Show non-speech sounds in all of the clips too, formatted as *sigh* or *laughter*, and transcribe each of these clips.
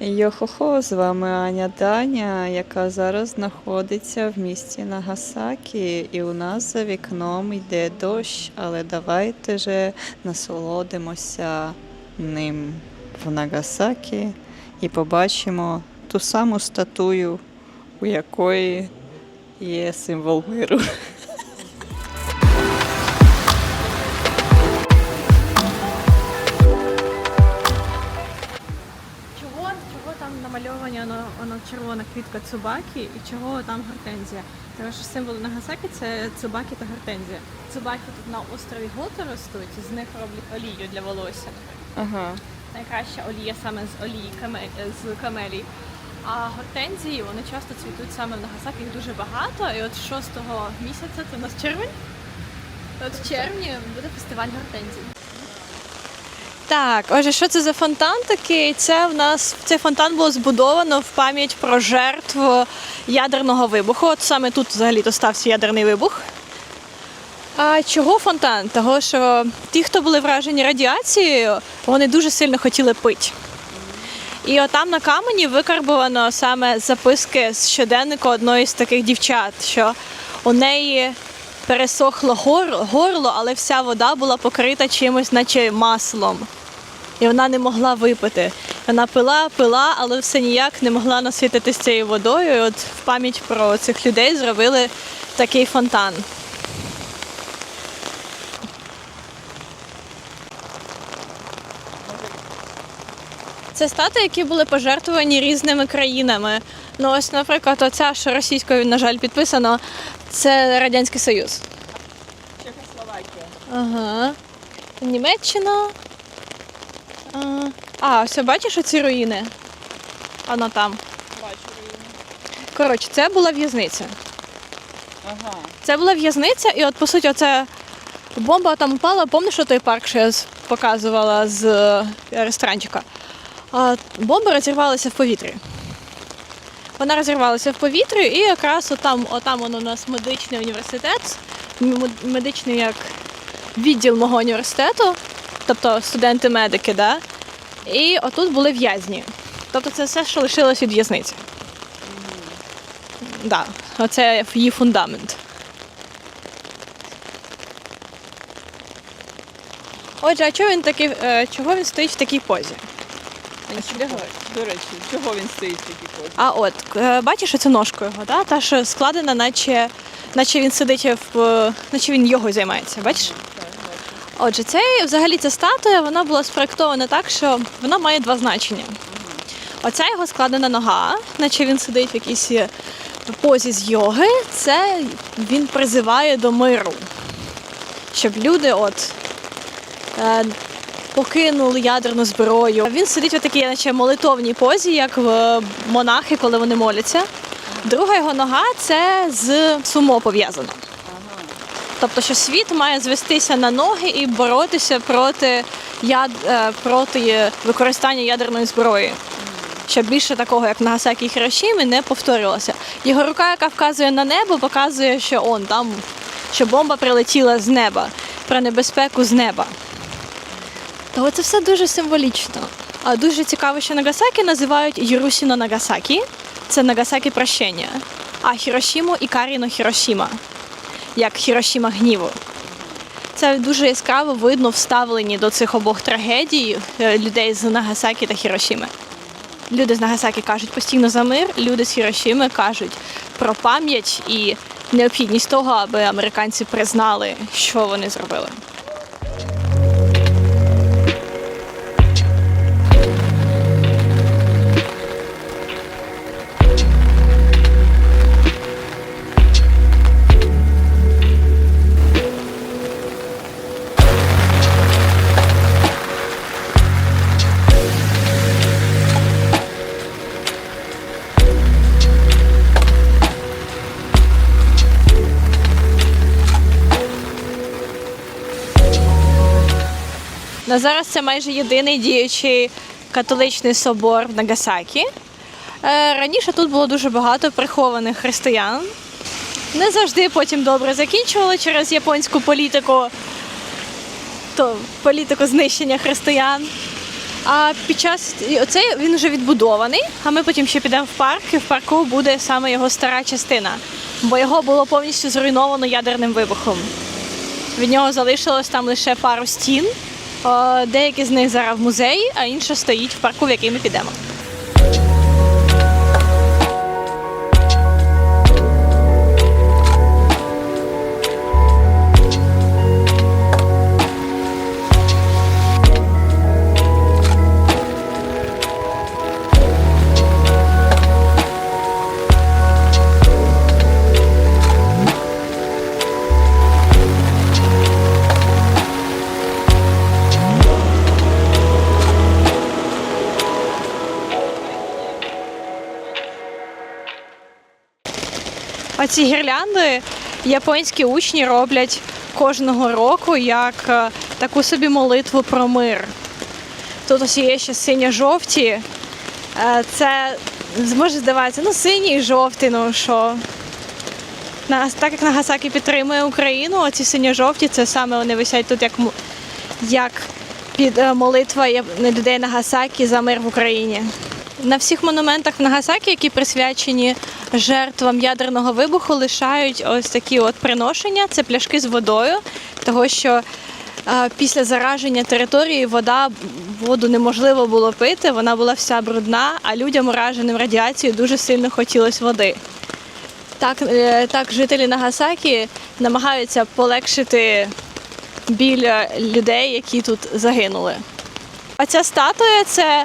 Йохохо, з вами Аня Даня, яка зараз знаходиться в місті Нагасакі, і у нас за вікном йде дощ, але давайте же насолодимося ним в Нагасакі і побачимо ту саму статую, у якої є символ миру. Чого, чого там намальовані воно, воно червона квітка цубакі і чого там гортензія? Тому що символ Нагасакі це цубакі та гортензія. Цубакі тут на острові Гото ростуть, з них роблять олію для волосся. Ага. Найкраща олія саме з олії з камелій. А гортензії вони часто цвітуть саме в Нагасакі, їх дуже багато. І от 6 місяця, це у нас червень. От в червні буде фестиваль гортензій. Так, отже, що це за фонтан такий? Це в нас цей фонтан було збудовано в пам'ять про жертв ядерного вибуху. От саме тут взагалі то стався ядерний вибух. А чого фонтан? Того, що ті, хто були вражені радіацією, вони дуже сильно хотіли пити. І отам на камені викарбовано саме записки з щоденнику одної з таких дівчат, що у неї пересохло горло, але вся вода була покрита чимось, наче маслом. І вона не могла випити. Вона пила, пила, але все ніяк не могла насититися цією водою. І от в пам'ять про цих людей зробили такий фонтан. Це стати, які були пожертвовані різними країнами. Ну ось, наприклад, оця, що російською, на жаль, підписано, це Радянський Союз. Чехословакія. Ага. Німеччина. А, все, бачиш оці руїни? Воно там. Бачу її. Коротше, це була в'язниця. Ага. Це була в'язниця, і от по суті, оце бомба там упала. Пам'ятаєш той парк, що я показувала з е, ресторанчика? Бомба розірвалася в повітрі. Вона розірвалася в повітрі, і якраз отам, отам он у нас медичний університет, медичний як відділ мого університету, тобто студенти-медики, да? і отут були в'язні. Тобто це все, що лишилось від в'язниці. Да, оце її фундамент. Отже, а чого він такий, е, чого він стоїть в такій позі? До речі, чого він стоїть такій позі? А от, е, бачиш оцю ножку його, да? та що складена, наче, наче він сидить в. е, наче він його займається, бачиш? Отже, це взагалі ця статуя вона була спроектована так, що вона має два значення. Оця його складена нога, наче він сидить в якійсь е, позі з йоги, це він призиває до миру. Щоб люди от покинули ядерну зброю. Він сидить в такій, наче молитовній позі, як в монахи, коли вони моляться. Друга його нога це з сумо пов'язана. Тобто, що світ має звестися на ноги і боротися проти, яд... е, проти використання ядерної зброї. Щоб більше такого, як Нагасакі і Хірошімі, не повторювалося. Його рука, яка вказує на небо, показує, що он там, що бомба прилетіла з неба, про небезпеку з неба. Того це все дуже символічно. А дуже цікаво, що Нагасакі називають Єрусіно Нагасакі. Це Нагасакі прощення. А Хірошіму Ікаріно Хірошіма як Хірошіма гніву. Це дуже яскраво видно вставлені до цих обох трагедій е, людей з Нагасакі та Хірошіми. Люди з Нагасакі кажуть постійно за мир, люди з Хірошіми кажуть про пам'ять і необхідність того, аби американці признали, що вони зробили. На зараз це майже єдиний діючий католичний собор в Нагасакі. Е, Раніше тут було дуже багато прихованих християн. Не завжди потім добре закінчували через японську політику, то політику знищення християн. А під час і оце він вже відбудований. А ми потім ще підемо в парк, і в парку буде саме його стара частина, бо його було повністю зруйновано ядерним вибухом. Від нього залишилось там лише пару стін. О, Деякі з них зараз в музеї, а інша стоїть в парку, в який ми підемо. А ці гірлянди японські учні роблять кожного року як е, таку собі молитву про мир. Тут ось є ще синьо-жовті. Е, Це може здаватися, ну синій і жовтий, ну що. Так як Нагасакі підтримує Україну, оці синьо-жовті, це саме вони висять тут як, як під е, молитва людей Нагасакі за мир в Україні. На всіх монументах в Нагасакі, які присвячені жертвам ядерного вибуху, лишають ось такі от приношення. Це пляшки з водою, того що е, після зараження території вода воду неможливо було пити, вона була вся брудна, а людям ураженим радіацією дуже сильно хотілося води. Так, е, так жителі Нагасакі намагаються полегшити біль людей, які тут загинули. А ця статуя це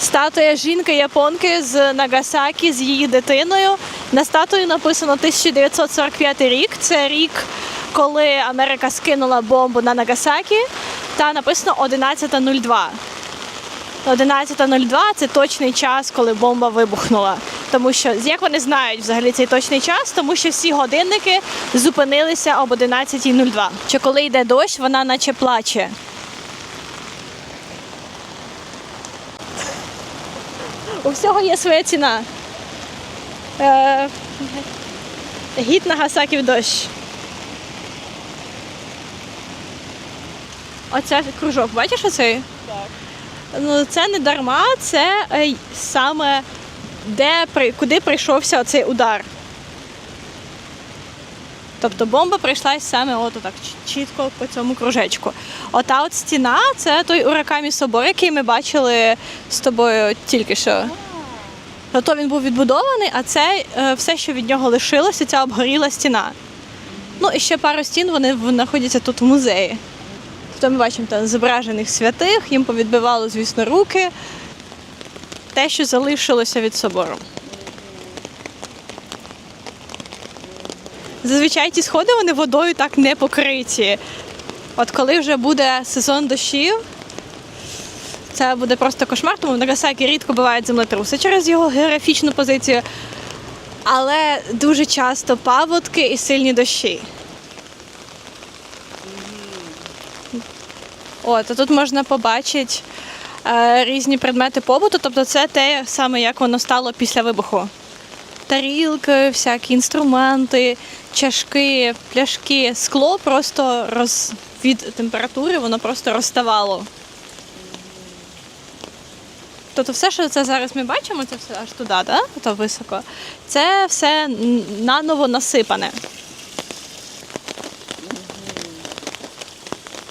статуя жінки-японки з Нагасакі з її дитиною. На статуї написано 1945 рік. Це рік, коли Америка скинула бомбу на Нагасакі, та написано 11.02. 11.02 це точний час, коли бомба вибухнула. Тому що як вони знають взагалі цей точний час, тому що всі годинники зупинилися об 11.02. Що коли йде дощ, вона наче плаче. У всього є своя ціна. Е, гід на гасаків дощ. Оце кружок, бачиш оцей? Так. Ну, це не дарма, це е, саме де, куди прийшовся цей удар. Тобто бомба прийшлась саме от так чітко по цьому кружечку. Ота от стіна це той уракамі собор, який ми бачили з тобою тільки що. Тобто він був відбудований, а це е, все, що від нього лишилося, ця обгоріла стіна. Ну і ще пару стін вони знаходяться тут в музеї. Тобто ми бачимо там зображених святих, їм повідбивало, звісно, руки. Те, що залишилося від собору. Зазвичай ті сходи вони водою так не покриті. От коли вже буде сезон дощів, це буде просто кошмар, тому в Нагасакі рідко бувають землетруси через його географічну позицію, але дуже часто паводки і сильні дощі. От, а тут можна побачити е, різні предмети побуту, тобто це те саме, як воно стало після вибуху. Тарілки, всякі інструменти, чашки, пляшки, скло просто роз... від температури воно просто розставало. Тобто все, що це зараз ми бачимо, це все аж туди, да? Ото високо. Це все наново насипане.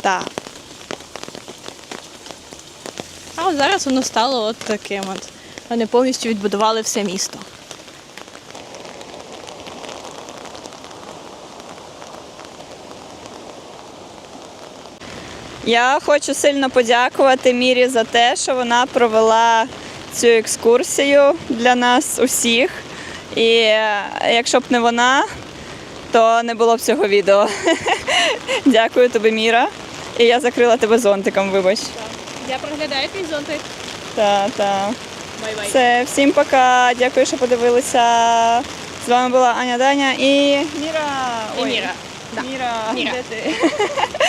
Так. А от зараз воно стало от таким от. Вони повністю відбудували все місто. Я хочу сильно подякувати Мірі за те, що вона провела цю екскурсію для нас усіх. І е, якщо б не вона, то не було б цього відео. *laughs* Дякую тобі, Міра. І я закрила тебе зонтиком, вибач. Я проглядаю твій зонтик. Та, та. Все, всім пока. Дякую, що подивилися. З вами була Аня Даня і Міра. І Ой, Міра. Да. Міра, Міра. де ти? *laughs*